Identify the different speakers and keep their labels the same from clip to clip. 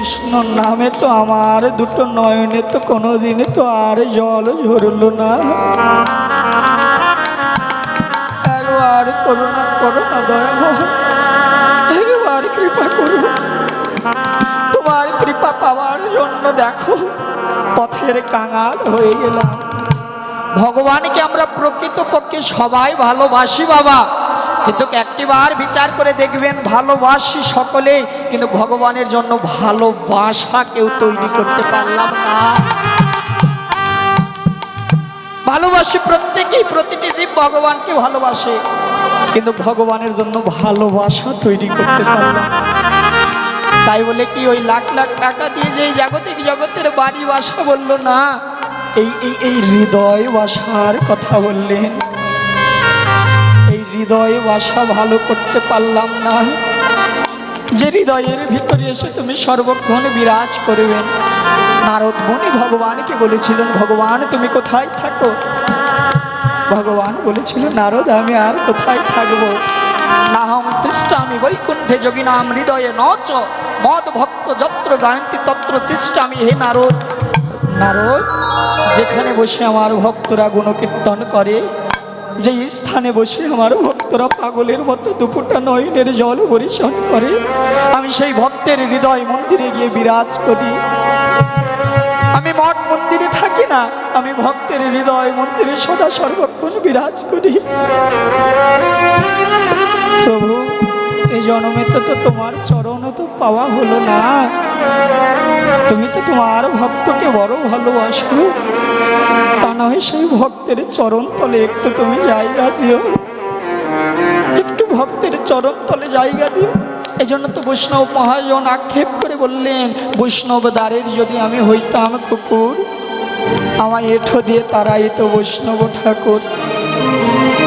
Speaker 1: কৃষ্ণ নামে তো আমার দুটো নয়নে তো কোনোদিনে তো আর জল ঝরল না। একবার করুণা করুণা দয়াময় একবার কৃপা করুন তোমার কৃপা পাওয়ার জন্য দেখো, পথের কাঙাল হয়ে গেলাম। ভগবানকে আমরা প্রকৃতপক্ষে সবাই ভালোবাসি বাবা। কিন্তু একটিবার বিচার করে দেখবেন, ভালোবাসি সকলে, কিন্তু ভগবানের জন্য ভালোবাসা কেউ তৈরি করতে পারলাম না। ভালোবাসি প্রত্যেকেই, প্রতিটি জীব ভগবানকে ভালোবাসে, কিন্তু ভগবানের জন্য ভালোবাসা তৈরি করতে পারলাম তাই বলে কি, ওই লাখ লাখ টাকা দিয়ে যে জাগতিক জগতের বাড়ি বাসা বলল না এই এই হৃদয় বাসার কথা বললেন। হৃদয় বাসা ভালো করতে পারলাম না। যে হৃদয়ের ভিতরে এসে তুমি সর্বক্ষণ বিরাজ করবেন। নারদ মুনি ভগবানকে বলেছিলেন, ভগবান, তুমি কোথায় থাকো? ভগবান বলেছিল নারদ, আমি আর কোথায় থাকব? নাহম তৃষ্টামি বৈকুণ্ঠে যোগী নাম হৃদয়ে নচ। মদ ভক্ত যত্র গায়ন্তি তত্র তৃষ্টামি হে নারদ। নারদ, যেখানে বসে আমার ভক্তরা গুণকীর্তন করে যে স্থানে বসে আমার ভক্তরা পাগলের মতো দুপুরটা নয়নের জল পরিশন করে, আমি সেই ভক্তের হৃদয় মন্দিরে গিয়ে বিরাজ করি। আমি মঠ মন্দিরে থাকি না, আমি ভক্তের হৃদয় মন্দিরে সদা সর্বক্ষণ বিরাজ করি। প্রভু এই জন্মে তো তো তোমার চরণ তো পাওয়া হলো না। তুমি তো তোমার ভক্তকে বড় ভালোবাসো। তা নয়, সেই ভক্তের চরণ তলে একটু তুমি জায়গা দিও। একটু ভক্তের চরণ তলে জায়গা দিও। এই জন্য তো বৈষ্ণব মহাজন আক্ষেপ করে বললেন, বৈষ্ণব দ্বারের যদি আমি হইতাম কুকুর আমার এঠো দিয়ে তারাই তো বৈষ্ণব ঠাকুর।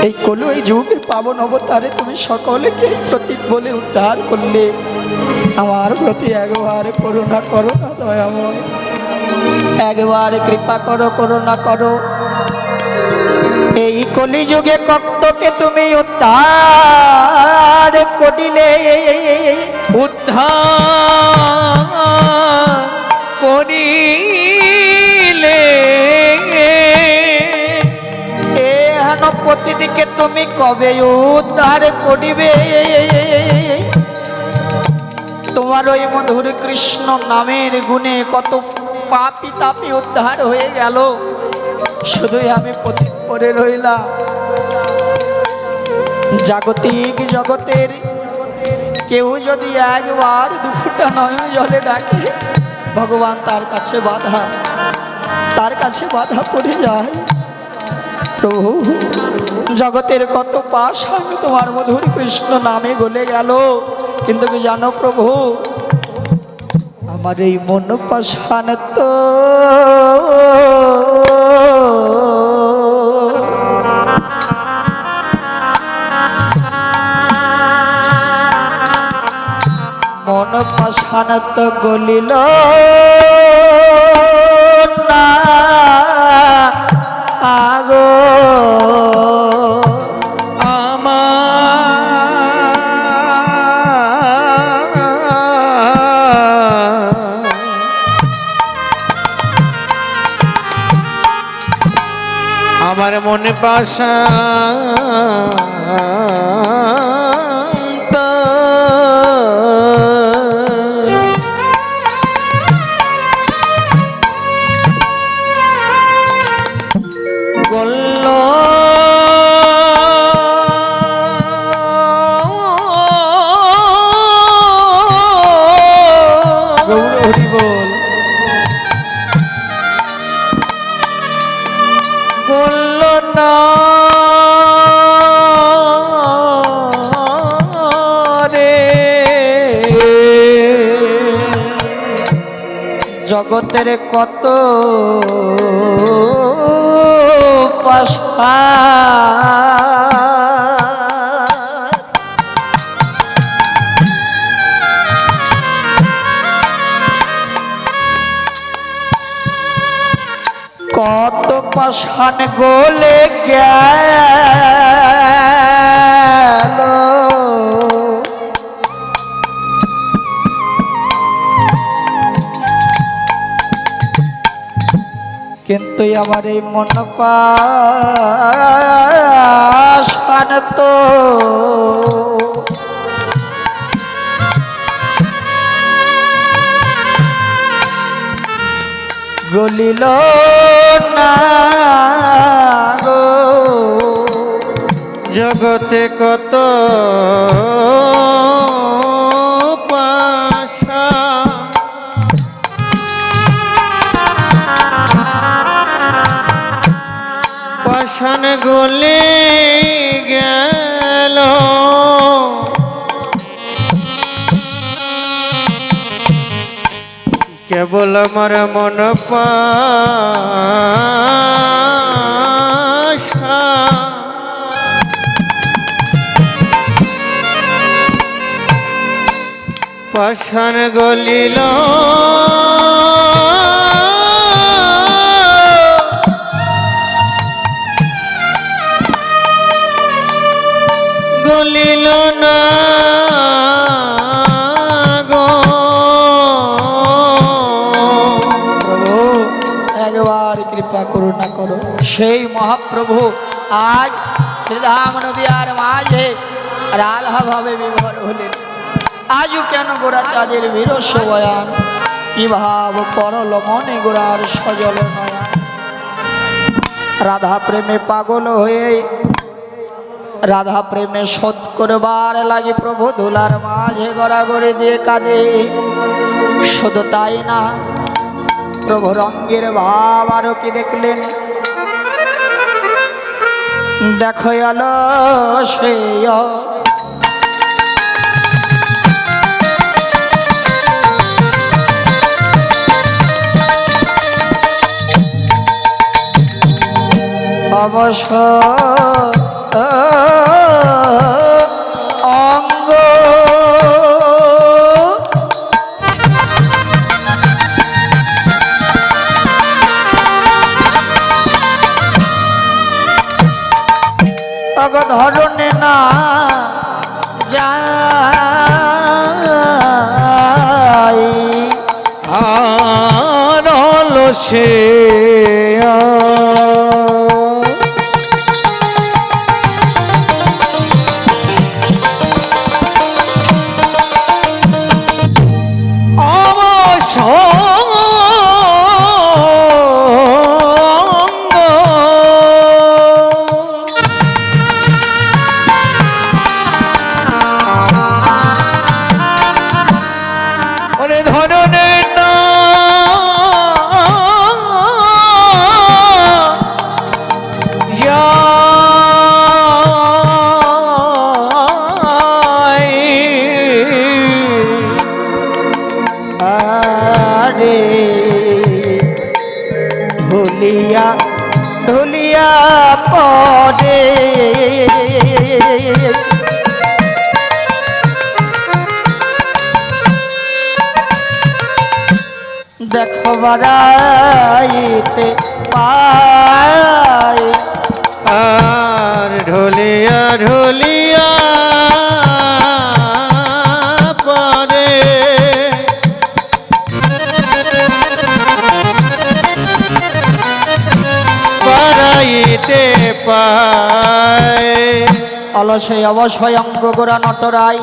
Speaker 1: এই কলু, এই যুগে পাবন অবতারে তুমি সকলকে প্রতীক বলে উদ্ধার করলে। আমার প্রতি একবার করুণা করো না দয়াময়। একবার কৃপা করো করুণা করো। এই কলিযুগে কক্তকে তুমি উদ্ধার করিলে।
Speaker 2: উদ্ধার করিলে।
Speaker 1: এ হেন প্রতিদিকে তুমি কবে উদ্ধার করিবে? তোমার ওই মধুর কৃষ্ণ নামের গুণে কত পাপি তাপি উদ্ধার হয়ে গেল। শুধুই আমি পতিত পরে রইলাম। জাগতিক জগতের কেউ যদি একবার দুফুটা নয় জলে ডাকে, ভগবান তার কাছে বাধা, তার কাছে বাধা পড়ে যায়। প্রভু, জগতের কত পাশ আমি তোমার মধুর কৃষ্ণ নামে গলে গেল। কিন্তু জানো প্রভু আমার এই মন পাশান তো। মন পাশান তো গলিল না।
Speaker 2: আমার রে
Speaker 1: জগতের কত পাশা শ্মশান গোলে গেল। কিন্তু আমার এই মন পাশান তো। গলিল না।
Speaker 2: জগতে কত গলে গেল। কেবল আমার মন পাশা পাশান গলিল। গলিল না
Speaker 1: একবার কৃপা করুণা করো। সেই মহাপ্রভু আজ শ্রীধাম নদিয়ার মাঝে রাধা ভাবে বিভোর হলেন। আজও কেন গোড়া চাঁদের বীরস্ব বয়ান? কি ভাব, করল মনে গোড়ার সজল নয়া রাধা প্রেমে পাগল হয়ে, রাধা প্রেমে শোধ করবার লাগে প্রভু ধুলার মাঝে গড়াগড়ি দিয়ে কাঁদে। শুধু তাই না, প্রভু রঙ্গের ভাব আরও কি দেখলেন? দেখো আলো সে অবশ্য অঙ্গ ধরনে না যাই
Speaker 2: আর সে পায়।
Speaker 1: অলসে অবশ্যই অঙ্গ গোড়া নটরাই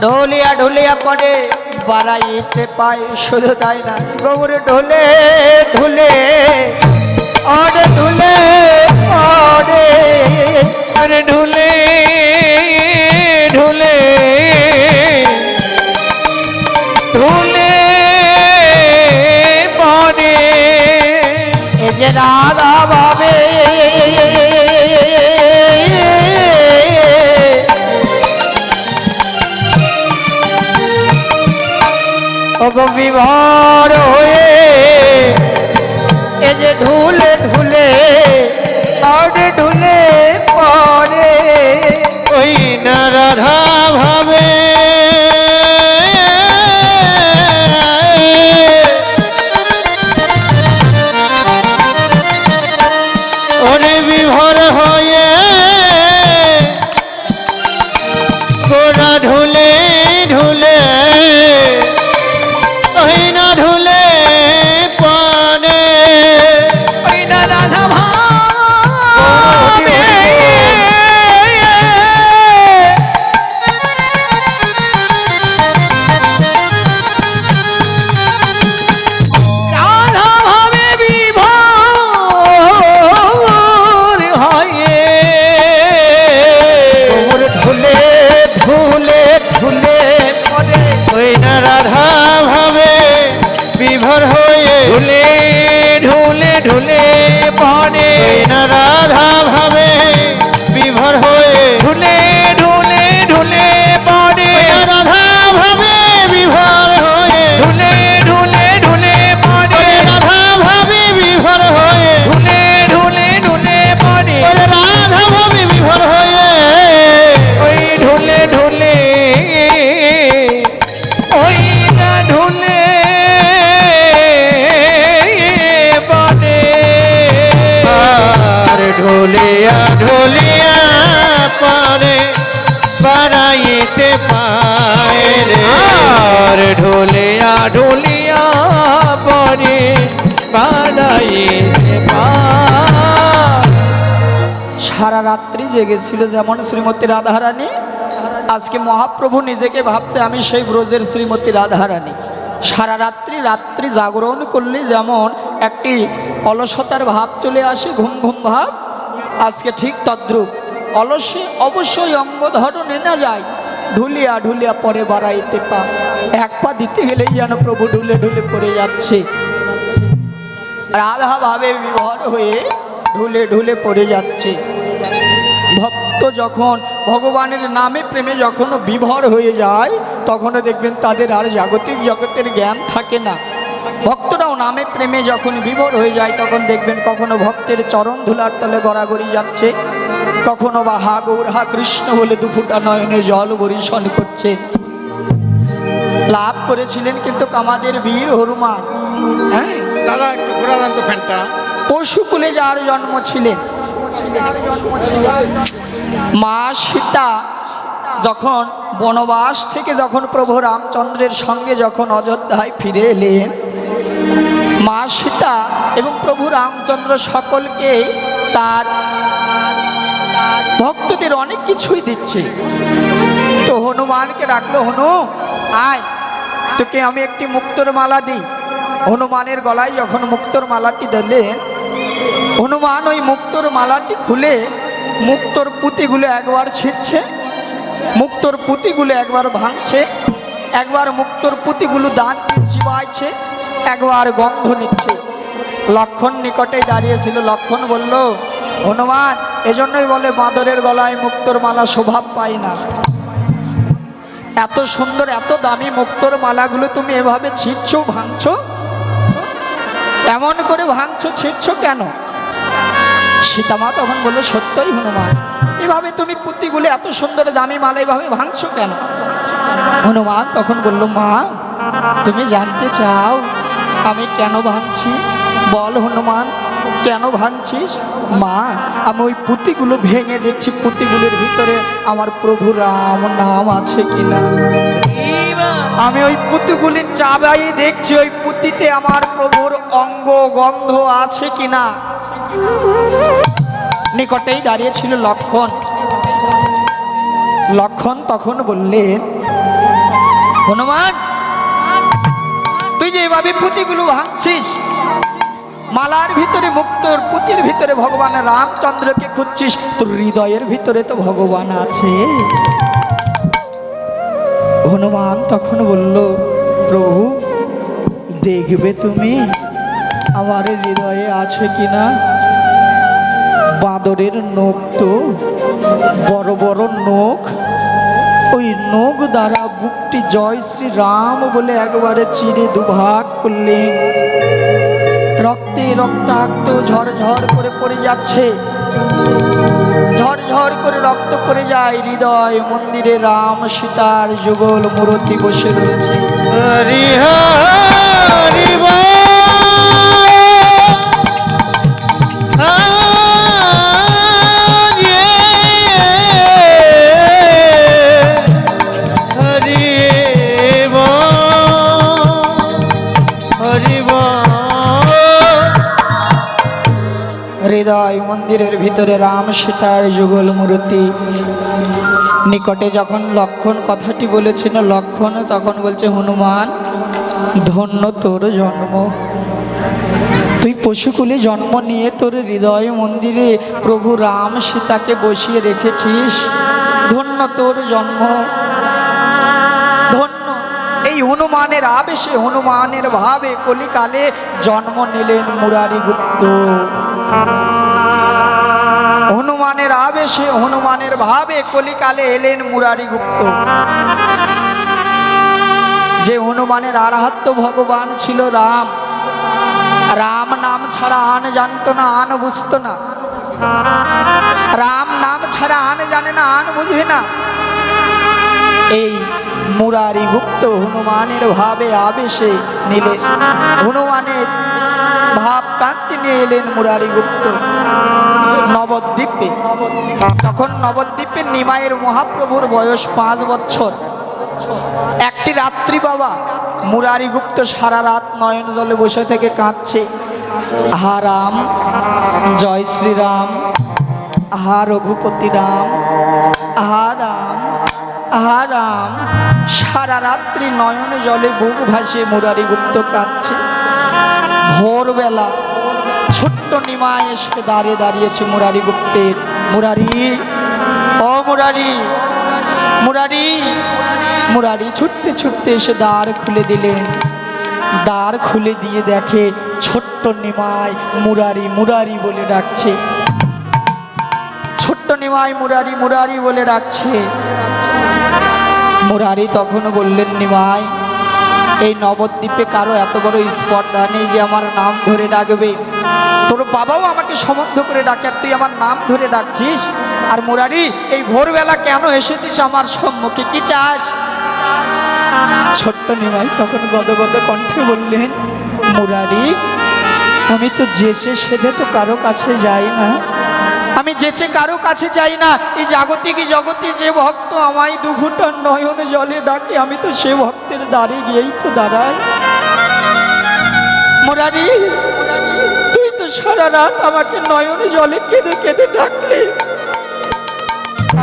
Speaker 1: ঢোলিয়া ঢুলিয়া পড়ে বাড়াইতে পায় শুধু তাই না গোবরে ঢোলে ঢুলে অরে ঢুলে অরে
Speaker 2: আরে ঢুলে ঢুলে ঢুলে পরে
Speaker 1: এ যে রাধা ভাবে ওগো বিভর হয়ে এ যে ঢুলে ঢুলে
Speaker 2: রাধা বাড়াইতে পায় রে। আর ঢোলিয়া ঢোলিয়া পরে বাড়াইতে পায়।
Speaker 1: সারা রাত্রি জেগেছিল যেমন শ্রীমতী রাধারানী আজকে মহাপ্রভু নিজেকে ভাবছে আমি সেই ব্রজের শ্রীমতী রাধারানী। সারা রাত্রি রাত্রি জাগরণ করলে যেমন একটি অলসতার ভাব চলে আসে ঘুম ঘুম ভাব আজকে ঠিক তদ্রুপ। অলসে অবশ্যই অঙ্গ ধরনে না যায়। ঢুলিয়া ঢুলিয়া পরে বাড়াইতে পা। এক পা দিতে গেলেই যেন প্রভু ঢুলে ঢুলে পড়ে যাচ্ছে। রাধা ভাবে বিভর হয়ে ঢুলে ঢুলে পড়ে যাচ্ছে। ভক্ত যখন ভগবানের নামে প্রেমে যখন বিভর হয়ে যায়, তখনও দেখবেন তাদের আর জাগতিক জগতের জ্ঞান থাকে না। ভক্তরাও নামে প্রেমে যখন বিভোর হয়ে যায়, তখন দেখবেন কখনো ভক্তের চরণ ধুলার তলে গড়াগড়ি যাচ্ছে। কখনো বা হা গৌর হা কৃষ্ণ বলে দুফুটা নয়নে জল বরিশন করছে। লাভ করেছিলেন কিন্তু আমাদের বীর হনুমান। হ্যাঁ?
Speaker 2: দাদা একটু ঘোরা তো ফ্যানটা।
Speaker 1: পশুকুলে যার জন্ম ছিলেন। মা সীতা যখন বনবাস থেকে যখন প্রভু রামচন্দ্রের সঙ্গে যখন অযোধ্যায় ফিরে এলেন মা সীতা এবং প্রভু রামচন্দ্র সকলকে তার ভক্তদের অনেক কিছুই দিচ্ছে। তো হনুমানকে ডাকলো, হনু, আয়। তোকে আমি একটি মুক্তোর মালা দিই। হনুমানের গলায় যখন মুক্তোর মালাটি দিলেন হনুমান ওই মুক্তোর মালাটি খুলে, মুক্তোর পুঁতিগুলো একবার ছিঁড়ছে, মুক্তোর পুঁতিগুলো একবার ভাঙছে, একবার মুক্তোর পুঁতিগুলো দাঁত চিবাইছে একবার গন্ধ নিচ্ছে। লক্ষণ নিকটে দাঁড়িয়েছিল লক্ষণ বলল হনুমান, এজন্যই বলে বাঁদরের গলায় মুক্তোর মালা শোভা পায় না। এত সুন্দর, এত দামি মুক্তোর মালাগুলো তুমি এভাবে ছিঁড়ছো, ভাঙছো? এমন করে ভাঙছো, ছিঁড়ছো কেন? সীতামা তখন বলল, সত্যই হনুমান, এভাবে তুমি পুঁতিগুলো এত সুন্দর, দামি মালা এভাবে ভাঙছো কেন? হনুমান তখন বলল, মা, তুমি জানতে চাও আমি কেন ভাঙছি? বল হনুমান কেন ভাঙছিস? মা, আমি ওই পুঁতিগুলো ভেঙে দেখছি পুঁতিগুলোর ভিতরে আমার প্রভু রাম নাম আছে কিনা? আমি ওই পুঁতিগুলি চাবাই দেখছি। ওই পুঁতিতে আমার প্রভুর অঙ্গ গন্ধ আছে কিনা? নিকটেই দাঁড়িয়েছিল লক্ষণ। লক্ষণ তখন বললেন, হনুমান, তুই যে এভাবে পুঁতিগুলো ভাঙছিস মালার ভিতরে মুক্তর, পুঁতির ভিতরে ভগবান রামচন্দ্রকে খুঁজছিস, তোর হৃদয়ের ভিতরে তো ভগবান আছে। হনুমান তখন বলল, প্রভু, দেখবে তুমি আমার হৃদয়ে আছে কিনা? বাঁদরের নখ তো, বড় বড় নখ। ওই নখ দ্বারা বুকটি জয় শ্রী রাম বলে একবারে চিরে দুভাগ করলেন। রক্তে রক্তাক্ত ঝরঝর করে পড়ে যাচ্ছে। ঝরঝর করে রক্ত করে যায় হৃদয় মন্দিরে রাম সীতার যুগল মূরতি বসে রয়েছে। ভিতরে রাম সীতার যুগল মূর্তি। নিকটে যখন লক্ষণ কথাটি বলেছিল, লক্ষণ তখন বলছে, হনুমান, ধন্য তোর জন্ম। তুই পশুকুলে জন্ম নিয়ে তোর হৃদয় মন্দিরে প্রভু রাম সীতাকে বসিয়ে রেখেছিস। ধন্য তোর জন্ম। ধন্য। এই হনুমানের আবেশে, হনুমানের ভাবে কলিকালে জন্ম নিলেন মুরারি গুপ্ত হনুমানের আবেশে, হনুমানের ভাবে কলিকালে এলেন মুরারি গুপ্ত যে হনুমানের আরাহাত্য ভগবান ছিল রাম। রাম নাম ছাড়া আন জানতো না, আন বুঝত না। রাম নাম ছাড়া আন জানে না, আন বুঝবে না। এই মুরারি গুপ্ত হনুমানের ভাবে আবেশে নিলে হনুমানের ভাব কান্তি নিয়ে এলেন মুরারি গুপ্ত নবদ্বীপে। তখন নবদ্বীপে নিমাইয়ের মহাপ্রভুর বয়স পাঁচ বছর। একটি রাত্রি বাবা মুরারি গুপ্ত সারা রাত নয়ন জলে বসে থেকে কাঁদছে। হা রাম, জয় শ্রীরাম। আহা রঘুপতি রাম। আহা রাম আহা রাম। সারা রাত্রি নয়ন জলে বুক ভাসে মুরারি গুপ্ত কাঁদছে। ভোরবেলা ছোট্ট নিমায় এসে দাঁড়িয়ে দাঁড়িয়েছে মুরারি গুপ্তের মুরারি, ও মুরারি মুরারি মুরারি, ছুটতে ছুটতে এসে দ্বার খুলে দিলেন। দ্বার খুলে দিয়ে দেখে ছোট্ট নিমাই মুরারি মুরারি বলে ডাকছে। ছোট্ট নিমাই মুরারি মুরারি বলে ডাকছে। মুরারি তখন বললেন নিমাই এই নবদ্বীপে কারও এত বড় স্পর্ধা নেই যে আমার নাম ধরে ডাকবে। তোর বাবাও আমাকে সমর্থ করে ডাকে, আর তুই আমার নাম ধরে ডাকছিস? আর মুরারি, এই ভোরবেলা কেন এসেছিস আমার সম্মুখে? কি চাস? ছোট্ট নিমাই তখন গদগদ কণ্ঠে বললেন, মুরারি, আমি তো যেচে সেধে তো কারও কাছে যাই না। আমি যেচে কারও কাছে যাই না, এই জাগতিক জগতে যে ভক্ত আমায় দু দুফুটার নয়ন জলে ডাকে, আমি তো সে ভক্তের দ্বারে গিয়েই তো দাঁড়াই। মুরারি, তুই তো সারা রাত আমাকে নয়ন জলে কেঁদে কেঁদে ডাকলি।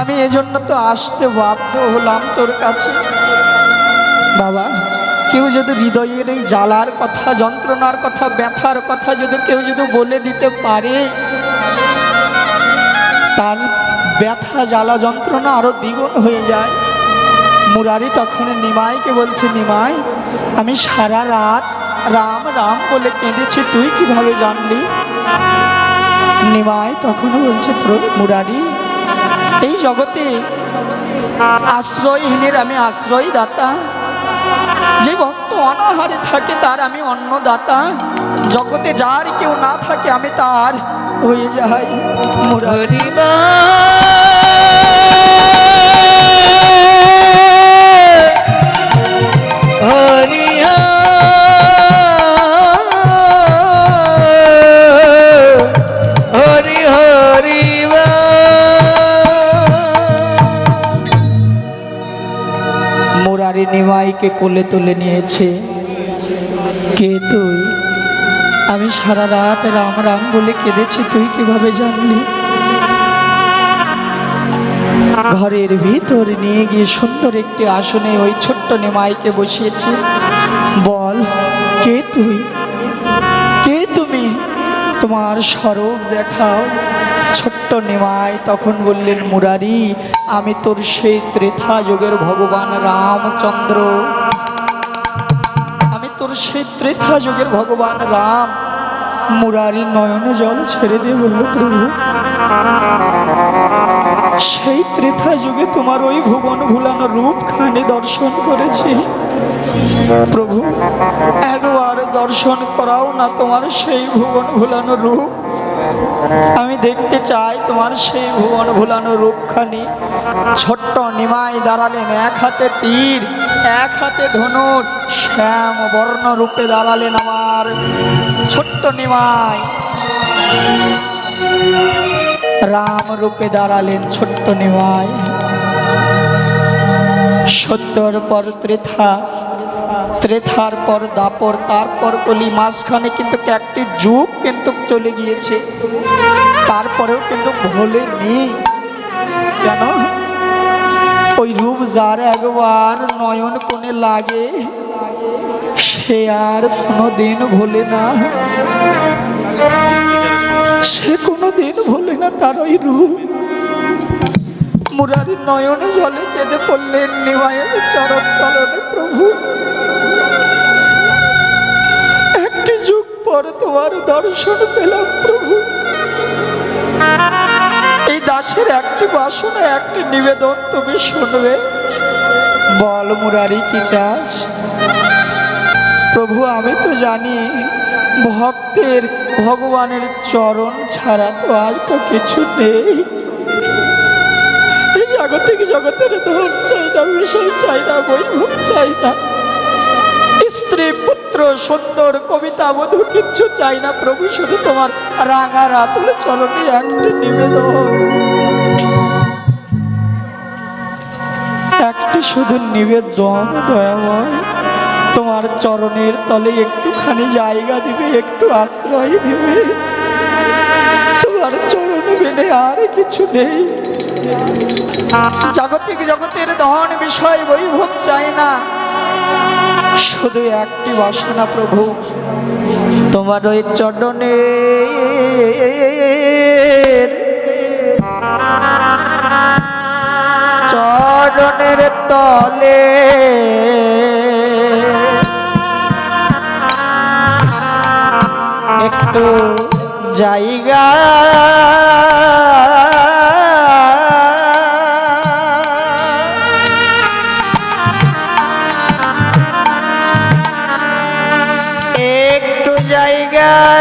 Speaker 1: আমি এজন্য তো আসতে বাধ্য হলাম তোর কাছে। বাবা, কেউ যদি হৃদয়ের এই জ্বালার কথা, যন্ত্রণার কথা, ব্যথার কথা যদি কেউ যদি বলে দিতে পারে তার ব্যথা, জ্বালা যন্ত্রণা আরও দ্বিগুণ হয়ে যায়। মুরারি তখন নিমাইকে বলছে, নিমাই, আমি সারা রাত রাম রাম বলে কেঁদেছি, তুই কীভাবে জানলি? নিমাই তখন বলছে "প্র- মুরারি, এই জগতে আশ্রয়হীনের আমি আশ্রয় দাতা যে ভক্ত অনাহারে থাকে, তার আমি অন্নদাতা। জগতে যার কেউ না থাকে, আমি তার হয়ে যাই মুরারি
Speaker 2: হরি হরি
Speaker 1: মুরারি নিমাইকে কোলে তুলে নিয়েছে। কে তুই? আমি সারা রাত রাম রাম বলে কেঁদেছি, তুই কীভাবে জানলি? ঘরের ভিতর নিয়ে গিয়ে সুন্দর একটি আসনে ওই ছোট্ট নিমাইকে বসিয়েছি। বল, কে তুই? কে তুমি? তোমার স্বরূপ দেখাও। ছোট্ট নিমাই তখন বললেন, মুরারি, আমি তোর সেই ত্রেথা যুগের ভগবান রামচন্দ্র। আমি তোর সেই ত্রেথা যুগের ভগবান রাম। মুরারি নয়নে জল ছেড়ে দিয়ে বলল প্রভু। সেই ত্রেথা যুগে তোমার ওই ভুবন ভুলানো রূপখানি দর্শন করেছি। প্রভু, একবার দর্শন করাও না তোমার সেই ভুবন ভুলানো রূপ। আমি দেখতে চাই তোমার সেই ভুবন ভুলানো রূপখানি। ছোট্ট নিমাই দাঁড়ালেন এক হাতে তীর, এক হাতে ধনুর, শ্যাম বর্ণ রূপে দাঁড়ালেন আমার। ছোট্ট নিমাই। রাম রূপে দাঁড়ালেন ছোট্ট নিমাই। সত্তর পর ত্রেথা, ত্রেথার পর দাপর, তারপর কলি, মাঝখানে কিন্তু একটি যুগ কিন্তু চলে গিয়েছে। তারপরেও কিন্তু ভোলে নেই। কেন? ওই রূপ যার একবার নয়ন কোণে লাগে। সে আর কোনো দিন ভোলে না। সে কোনো দিন ভোলে না তার ওই রূপ। মুরারি নয়নে জলে কেঁদে পড়লেন নিমায়ের চরণ তলনে প্রভু। একটি যুগ পর তোমার দর্শন পেলাম প্রভু। এই দাসের একটি বাসনা, একটি নিবেদন তুমি শুনবে। বল মুরারি, কি চাস? প্রভু, আমি তো জানি ভক্তের ভগবানের চরণ ছাড়া তো আর তো কিছু নেই। এই জাগতিক জগতের ধন চাই না, বিষয় চাই না, বৈভব চাই না। স্ত্রী, পুত্র, সুন্দর, কবিতা মধু কিচ্ছু চাই না। প্রভু, শুধু তোমার রাঙা রাতুল চরণে একটা নিবেদন। একটি শুধু নিবেদন দয়াময় তোমার চরণের তলে একটুখানি জায়গা দিবে, একটু আশ্রয় দিবে। তোমার চরণ মেলে আর কিছু নেই। জাগতিক জগতের ধন বিষয় বৈভব চাই না। শুধু একটি বাসনা প্রভু, তোমার ওই চরণে চরণের তলে। একটু জায়গা। একটু জায়গা।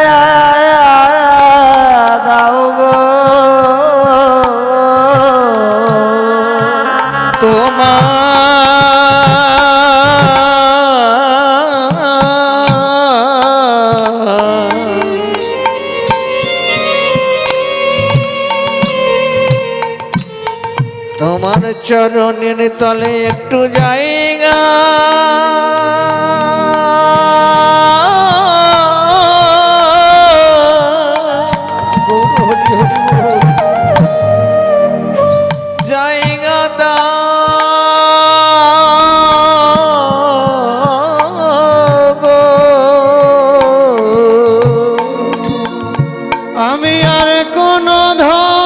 Speaker 2: চরণের তলে একটু জায়গা। আমি আর কোন আমি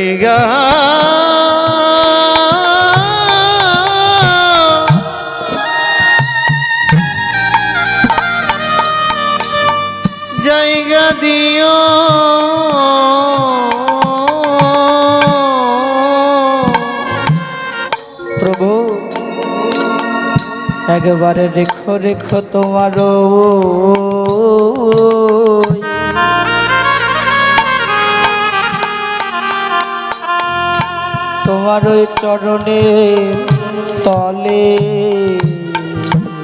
Speaker 2: জায়গা জায়গা
Speaker 1: প্রভু একবারে রেখো রেখো তোমার তোমার ওই চরণে তলে।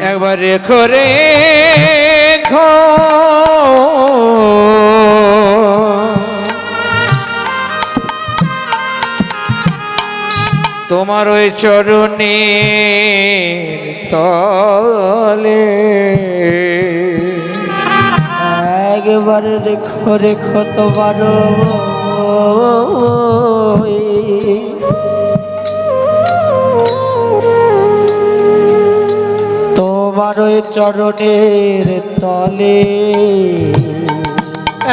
Speaker 2: একবার রেখো রেখো। তোমার ওই চরণে তলে।
Speaker 1: একবারে রেখো রেখো তোমার তোমার ওই চরণের তলে।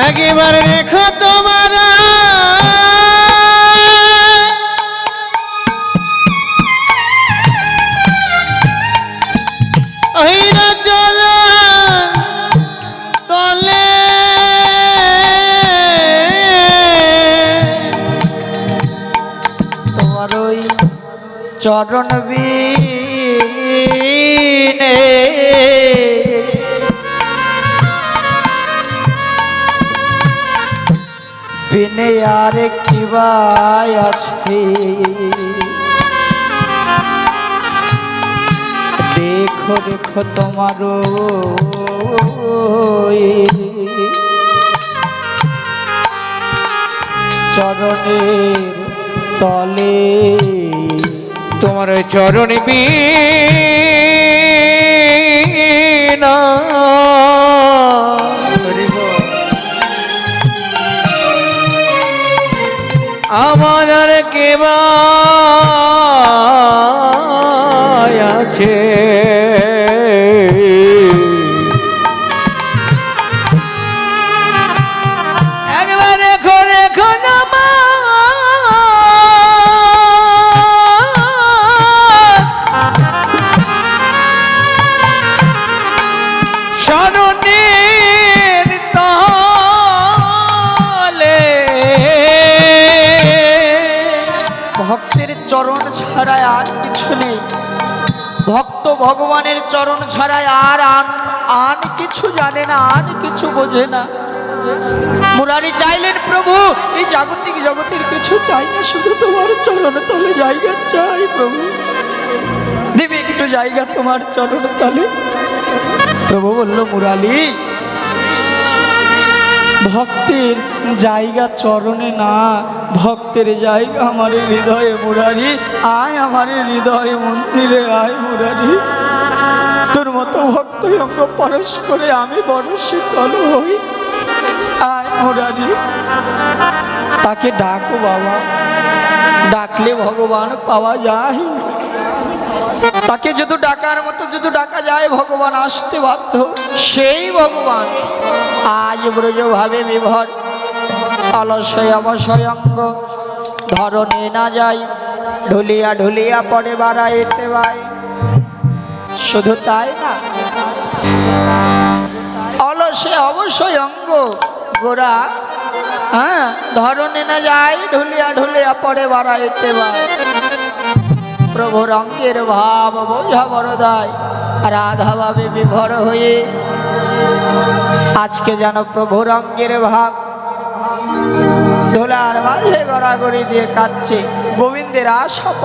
Speaker 2: একেবারে রেখো তোমার। আহিরা চরণ তলে
Speaker 1: বিনে আর একটি ভাই আছে। দেখো দেখো তোমার চরণের তলে।
Speaker 2: তোমার চরণ বিনা।
Speaker 1: আমার আর কে আছে? ভগবানের চরণ ছাড়াই আর আন আন কিছু জানে না আর কিছু বোঝে না। মুরারি চাইলেন, প্রভু, এই জাগতিক জগতের কিছু চাই না, শুধু তোমার চরণ তলে, জায়গা চাই, প্রভু। দেবে, একটু জায়গা তোমার চরণ তলে। প্রভু বলল, মুরালি, ভক্তের জায়গা চরণে না, ভক্তের জায়গা আমার হৃদয়ে মুরারি। আয় আমার হৃদয়ে মন্দিরে, আয় মুরারি। তোর মতো ভক্ত অঙ্গ পরশ করে আমি বড় শীতল হই। আয় মুরারি। তাকে ডাকো বাবা। ডাকলে ভগবান পাওয়া যায়। তাকে যদি ডাকার মতো যদি ডাকা যায়, ভগবান আসতে বাধ্য। সেই ভগবান আজ ব্রজভাবে বিভর অলসয় অবসয়ঙ্গ ধরনে না যাই, ঢুলিয়া ঢুলিয়া পড়ে বাড়াইতে ভাই শুধু তাই না, অলসে অবশ্যই অঙ্গ গোড়া হ্যাঁ ধরনে না যায় ঢুলিয়া ঢুলিয়া পড়ে বাড়াইতে ভাই প্রভু রঙ্গের ভাব বোঝা বড়দায় রাধা ভাবে বিভর হয়ে। আজকে যেন প্রভু রঙ্গের ভাব ধোলার মাঝে গড়াগড়ি দিয়ে কাঁদছে গোবিন্দের আশা